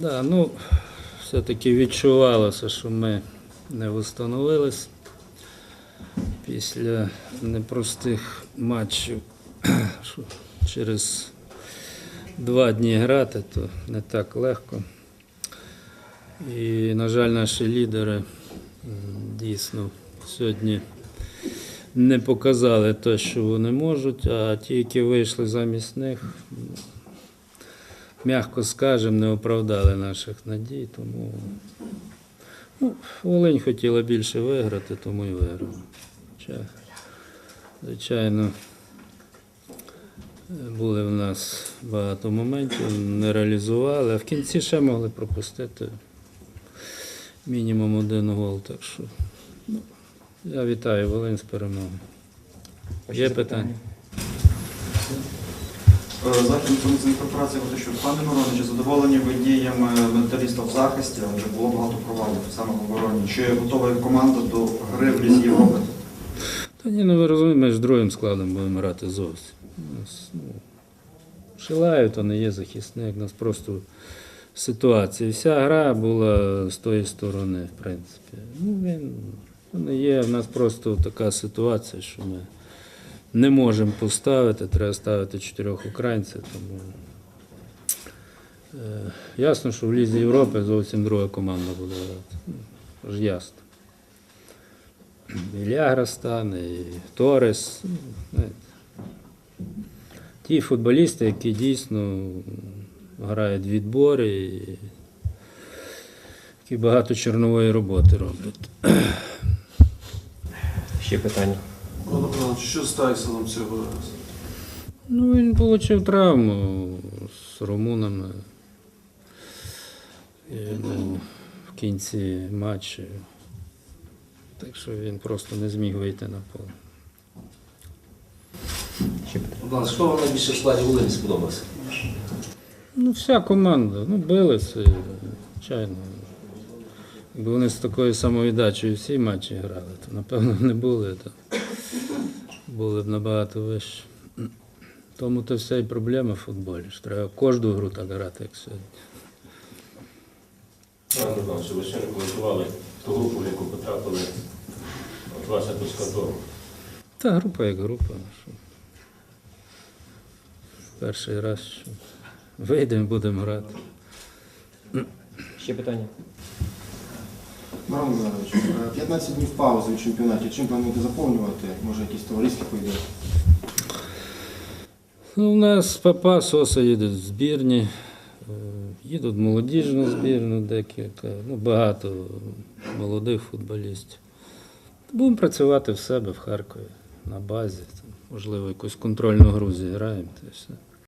Да, ну, все-таки відчувалося, що ми не встановились після непростих матчів. Що через два дні грати, то не так легко. І, на жаль, наші лідери дійсно сьогодні не показали те, що вони можуть, а ті, які вийшли замість них, м'яко скажемо, не оправдали наших надій. Тому ну, Волинь хотіла більше виграти, тому і виграла. Звичайно, були в нас багато моментів, не реалізували, а в кінці ще могли пропустити мінімум один гол. Так що ну, я вітаю Волинь з перемогою. Є питання? Е, Західна інформаційна корпорація про те, що пане Мироне, чи задоволені ви діями металіста в захисті, адже було багато провалів саме в обороні. Чи готова команда до гри в Лізі Європи? Та ні, ну ви розумієте, ми ж другим складом будемо грати зовсім. Нас, ну, Шилаєв то не є захисник, у нас просто ситуація. Вся гра була з тої сторони, в принципі. Ну, він не є. У нас просто така ситуація, що ми не можемо поставити, треба ставити чотирьох українців. Тому е, ясно, що в Лізі Європи зовсім друга команда буде грати. Ну, ж ясно. І Лягра стане, і Торес. ну. Ті футболісти, які дійсно грають відбори, і які багато чорнової роботи роблять. Ще питання. Павлович, що з Тайсоном цього разу? Ну, він отримав травму з румунами. І, ну, в кінці матчу. Так що він просто не зміг вийти на поле. Будь ласка, що вам найбільше в складі Волині сподобалося? Ну, вся команда, ну, билися, звичайно. Якби вони з такою самовіддачею всі матчі грали, то напевно не були, то були б набагато вищі. Тому то вся і проблема в футболі. що Треба кожну гру так грати, як сьогодні. Пане Богдан, що ви ще не коментували ту групу, в яку потрапили. От ваша точка зору. Та група як група. ну, Що. Перший раз що. вийдемо, будемо грати. Ще питання. Миронович, е, 15 днів паузи у чемпіонаті. Чим плануєте заповнювати? Може, якісь товариські поїдуть? Ну, у нас папа Соса їдуть в збірні, е, їдуть молодіжну збірну декілька, ну, багато молодих футболістів. Будемо працювати в себе в Харкові на базі. Там, можливо, якусь контрольну гру зіграємо. Та все.